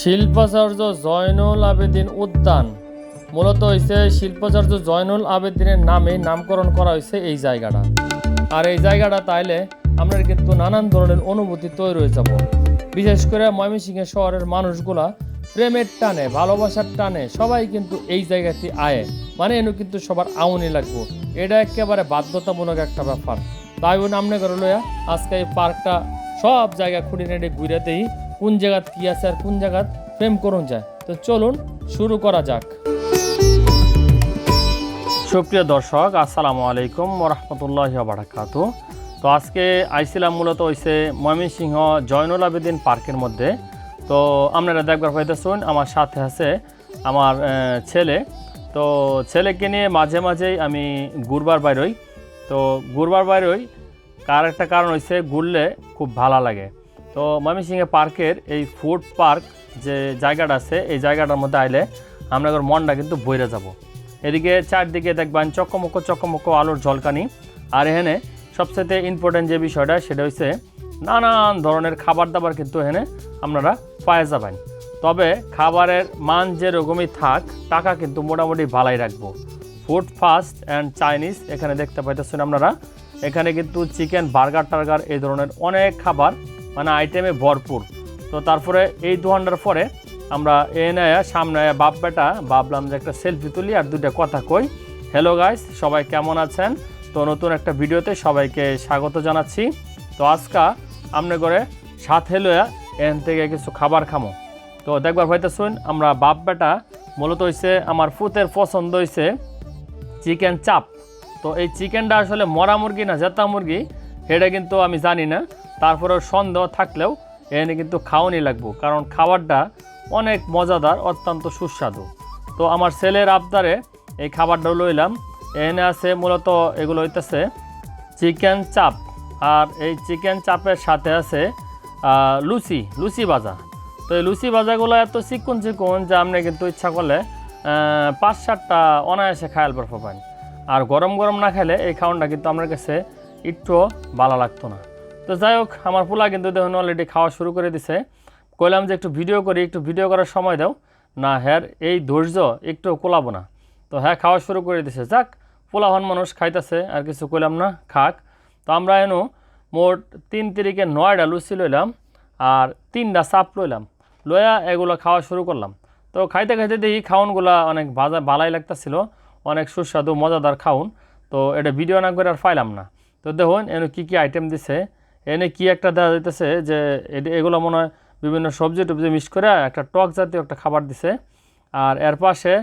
শিল্পাচার্য জয়নুল আবেদিন উদ্যান। মূলত হয়েছে শিল্পাচার্য জয়নুল আবেদিনের নামে নামকরণ করা হয়েছে এই জায়গাটা। আর এই জায়গাটা তাইলে আপনার কিন্তু নানান ধরনের অনুভূতি তৈরি হয়ে যাব। বিশেষ করে ময়মনসিংহ শহরের মানুষগুলা প্রেমের টানে, ভালোবাসার টানে সবাই কিন্তু এই জায়গাতে আয়ে। মানে এনু কিন্তু সবার আউনি লাগবো। এটা একেবারে বাধ্যতামূলক একটা ব্যাপার। তাই বোন করে লইয়া আজকে এই পার্কটা সব জায়গা খুঁড়ি নেড়ে ঘুরাতেই কোন জায়গাত কি আছে আর কোন জায়গাত প্রেম করুন যায়। তো চলুন শুরু করা যাক। সুপ্রিয় দর্শক, আসসালামু আলাইকুম রহমতুল্লাহ বারাকাত। তো আজকে আইছিলাম মূলত হইছে ময়মনসিংহ জয়নুল আবেদিন পার্কের মধ্যে। তো আপনারা দেখবার পাইতেছেন, আমার সাথে আছে আমার ছেলে। তো ছেলেকে নিয়ে মাঝে মাঝেই আমি ঘুরবার বাইরই তো ঘুরবার বাইরই কার একটা কারণ হয়েছে ঘুরলে খুব ভালো লাগে। তো ময়মনসিংহে পার্কের এই ফুড পার্ক যে জায়গাটা আছে, এই জায়গাটার মধ্যে আইলে আমরা আপনাদের মনটা কিন্তু বইরে যাব। এদিকে চারদিকে দেখবেন চকমক চকমক আলোর ঝলকানি। আর এখানে সবচেয়ে ইম্পর্টেন্ট যে বিষয়টা সেটা হচ্ছে নানান ধরনের খাবার দাবার কিন্তু এখানে আপনারা পায়ে যাবেন। তবে খাবারের মান যেরকমই থাক, টাকা কিন্তু মোটামুটি ভালাই রাখব। ফুড ফাস্ট অ্যান্ড চাইনিজ এখানে দেখতে পাইতেছেন আপনারা। এখানে কিন্তু চিকেন বার্গার টার্গার এই ধরনের অনেক খাবার মানে আইটেমে ভরপুর। তো তারপরে এই দোকানটার পরে আমরা এনে সামনে বাপ বেটা, ভাবলাম যে একটা সেলফি তুলি আর দুইটা কথা কই। হ্যালো গাইস সবাই কেমন আছেন? তো নতুন একটা ভিডিওতে সবাইকে স্বাগত জানাচ্ছি। তো আজকা আমনে করে সাথে লইয়া এখান থেকে কিছু খাবার খামো। তো দেখবার হইতেছুন আমরা বাপ বেটা মূলত হইছে, আমার ফুতের পছন্দ হইছে চিকেন চাপ। তো এই চিকেনটা আসলে মরা মুরগি না, জেতা মুরগি, সেটা কিন্তু আমি জানি না। তারপরেও সন্দেহ থাকলেও এখানে কিন্তু খাওয়ানি লাগবো, কারণ খাবারটা অনেক মজাদার, অত্যন্ত সুস্বাদু। তো আমার ছেলের আবদারে এই খাবারটা লইলাম। এখানে আছে মূলত এগুলো হইতেছে চিকেন চাপ, আর এই চিকেন চাপের সাথে আছে লুচি লুচি ভাজা। তো এই লুচি ভাজাগুলো এত চিকন চিকন যে আপনি কিন্তু ইচ্ছা করলে পাঁচ সাতটা অনায়াসে খায়াল পর পাবেন আর গরম গরম না খেলে এই খাওয়ানটা কিন্তু আমার কাছে একটু ভালো লাগতো না। তো যাই হোক আমার পোলা কিন্তু দেখুন অলরেডি খাওয়া শুরু করে দিছে। কইলাম যে একটু ভিডিও করি, একটু ভিডিও করার সময় দাও। না, হ্যার, এই ধৈর্য একটু কোলাবো না। তো হ্যাঁ খাওয়া শুরু করে দিছে। যাক পোলাহন মানুষ খাইতেছে, আর কিছু কইলাম না, খাক। তো আমরা এনো মোট তিন তিরিকে নয়টা লুচি লইলাম, আর তিনটা চাপ লইলাম। লইয়া এগুলো খাওয়া শুরু করলাম। তো খাইতে খাইতে দেখি খাউনগুলা অনেক ভাজা, ভালাই লাগতেছিল। অনেক সুস্বাদু, মজাদার খাউন তো এটা ভিডিও না করে আর পাইলাম না। তো দেখুন, এনে কী কী আইটেম দিছে। এনে কি একটা দেওয়া যাইতেছে যে এগুলো মনে হয় বিভিন্ন সবজি টবজি মিক্স করে একটা টক জাতীয় একটা খাবার দিছে। আর এর পাশে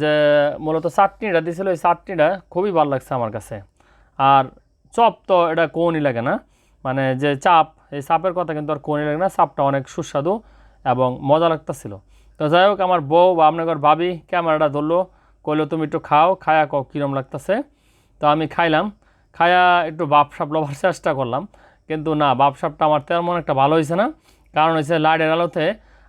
যে মূলত চাটনিটা দিছিল, এই চাটনিটা খুবই ভালো লাগছে আমার কাছে। আর চপ তো এটা কোনই লাগে না। মানে যে চাপ, এই চাপের কথা কিন্তু আর কোনই লাগে না। চাপটা অনেক সুস্বাদু এবং মজা লাগতেছিল। তো যাই হোক, আমার বউ বা আপনার ভাবি ক্যামেরাটা ধরলো, কইলো, তুমি একটু খাও, খায়া কও কীরম লাগতেছে? তো আমি খাইলাম। খায়া একটু বাপ সাপ লবার চেষ্টা করলাম। কিন্তু না, বাপসাপটা আমার তেমন একটা ভালো হয়েছে না। কারণ হয়েছে লাইটের আলোতে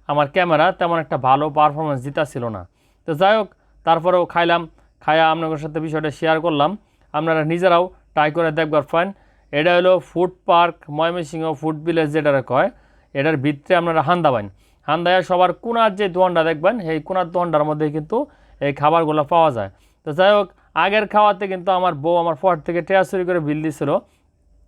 আমার ক্যামেরা তেমন একটা ভালো পারফরমেন্স দিতেছিল না। তো যাই হোক, তারপরেও খাইলাম খায়া আপনাদের সাথে বিষয়টা শেয়ার করলাম। আপনারা নিজেরাও ট্রাই করে দেখবার পান এটা হলো food park Mymensingh food village যেটা কয়, এটার ভিতরে আপনারা হান্দা পান হান্দায় সবার কোনার যে দোকানটা দেখবেন, সেই কোনার দোকানটার মধ্যে কিন্তু এই খাবারগুলো পাওয়া যায়। তো যাই হোক, আগের খাওয়াতে কিন্তু আমার বউ আমার পর থেকে টেয়া চুরি করে বিল দিছিল।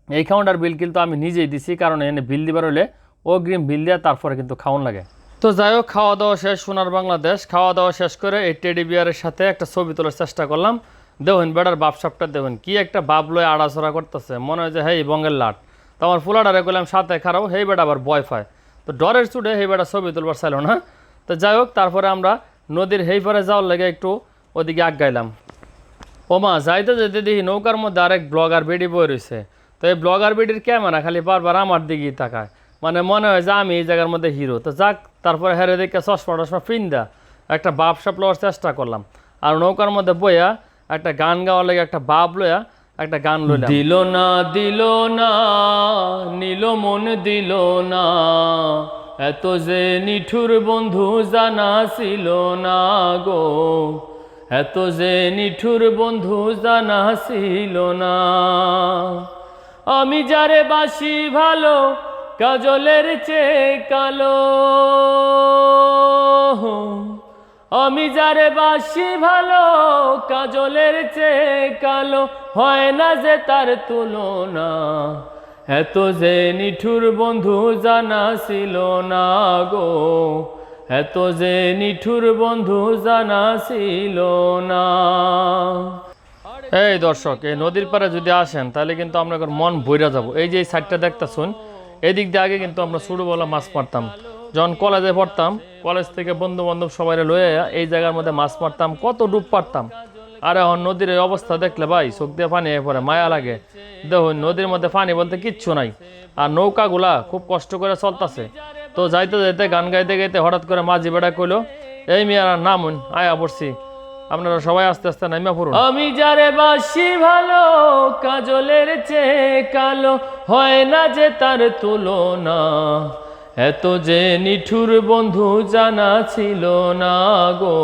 এই খাওয়ানটার বিল কিন্তু আমি নিজেই দিছি, কারণ এনে বিল দিবার হলে অগ্রিম বিল দেওয়া তারপরে কিন্তু খাওয়ান লাগে। তো যাই হোক খাওয়া দাওয়া শেষ, সোনার বাংলাদেশ। খাওয়া দাওয়া শেষ করে এই টেডি বিয়ারের সাথে একটা ছবি তোলার চেষ্টা করলাম। দেখুন বেটার বাপসাপটা, দেখুন কি একটা বাপ লয়ে আড়াচড়া করতেছে। মনে হয় যে, হেই, বঙ্গের লাট। তো আমার ফুলাডারে করলাম সাথে খারাপ হেই বেটা আবার বয় পায় তো ডরের চুটে হেই বেটা ছবি তুলবার চাইল না। তো যাই হোক, তারপরে আমরা নদীর হেই পারে যাওয়ার লেগে একটু ওদিকে আগাইলাম। ওমা, যাইতে যেতে দেখি নৌকার মধ্যে আরেক ব্লগার বেডি বই রয়েছে তো এই ব্লগার বেডির ক্যামেরা খালি বারবার আমার দিকেই তাকায়। মানে মনে হয় যে আমি এই জায়গার মধ্যে হিরো তো যাক, তারপরে হেরে দেখে চশমা টশমা ফিন্দা একটা বাপ সাপ লওয়ার চেষ্টা করলাম। আর নৌকার মধ্যে বইয়া একটা গান গাওয়ার লাগে একটা বাপ লইয়া একটা গান লইলাম। দিল না দিল না, নীল মন দিল না, এত যে নিঠুর বন্ধু জানা ছিল না গো, এত যে নিঠুর বন্ধু জানা ছিল না। আমি যারে বাসি ভালো, কাজলের চেয়ে কালো। আমি যারে বাসি ভালো, কাজলের চেয়ে কালো। হয় না যে তার তুলনা, এত যে নিঠুর বন্ধু জানা ছিল না গো। এত যে নিঠুর বন্ধু জানা ছিল না। এই দর্শক, এই নদীর পাড়ে যদি আসেন, তাহলে কিন্তু আপনাদের মন বইরা যাব। এই যে এই সাইডটা দেখতেছুন, এদিক দিয়ে আগে কিন্তু আমরা ছোটোবেলা মাছ মারতাম। যখন কলেজে পড়তাম, কলেজ থেকে বন্ধু বান্ধব সবাই লয়ে এই জায়গার মধ্যে মাছ মারতাম, কত ডুব পারতাম। আর এখন নদীর এই অবস্থা দেখলে ভাই, চোখ দিয়ে পানি পড়ে, মায়া লাগে। দেখুন, নদীর মধ্যে পানি বলতে কিচ্ছু নাই। আর নৌকাগুলা খুব কষ্ট করে চলতেছে। তো যাইতে যাইতে, গান গাইতে গাইতে হঠাৎ করে মাঝি বেড়া কইলো, এই মেয়ার নামুন আয়া পড়ছি। আপনারা সবাই আস্তে আস্তে নামিয়া পড়ুন। আমি যারে বাসি ভালো, কাজলের চেয়ে কালো, হয় না যে তার তুলনা। এত যে নিঠুর বন্ধু জানা ছিল না গো।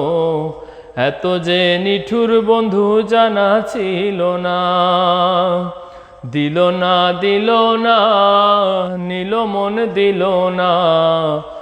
এত যে নিঠুর বন্ধু জানা ছিল না। দিল না দিল না, নিল মন দিল না।